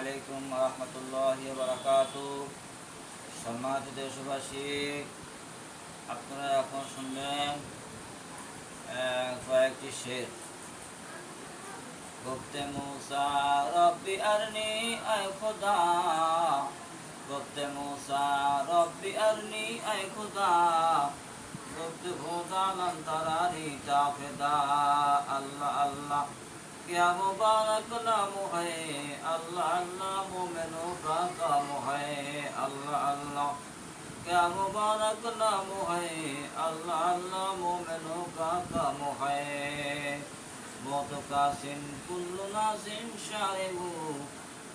আলাইকুম রহমতুল্লাহ বারাকাত। সম্মানিত দেশবাসী, আপনারা এখন শুনবেন কয়েকটি শের। গুপ্তে মুসা, রব্বি আরনি, আয় খোদা। গুপ্তে মুসা, রব্বি আরনি, আয় খোদা। গুপ্তে খোদা লন্তরারি তাফেদা আল্লাহ আল্লাহ। क्या मुबारक नाम है अल्लाह अल्लाह मोमिनों का काम है अल्लाह अल्लाह क्या मुबारक नाम है अल्लाह अल्लाह मोमिनों का काम है मौत का सिन कुल्लु नासिन शारिबू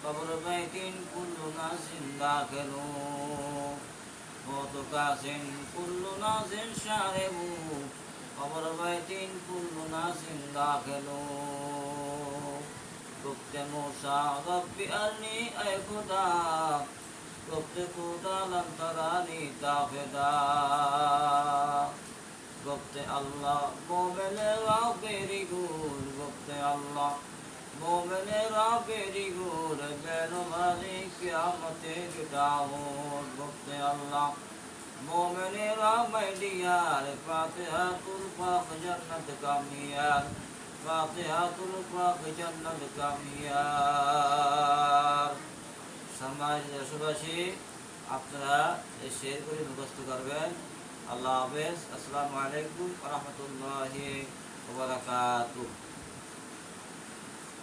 कब्र बैतिन कुल्लु नासिन दाखिलू मौत का सिन कुल्लु नासिन शारिबू कब्र बैतिन कुल्लु नासिन दाखिलू করতে মোসা রব্বি আনি এ খোদা করতে খোদা লন্তরানি তাবেদা করতে আল্লাহ মোমেনে রাবেরি গুণ করতে আল্লাহ মোমেনে রাবেরি গুণ বেনো মানি কিয়ামতে ডাউন করতে আল্লাহ মোমেনে রাবেরি আর ফাতিহা কুরবা জান্নাত কামিয়ার فاقهة الفاقهة الكاميار সম্মানিত দেশবাসী আপনারা এই শেয়ার করে মুখস্থ করবেন আল্লাহ হাফেজ আসসালামু আলাইকুম রহমতুল্লাহ ওবরাকাতুহ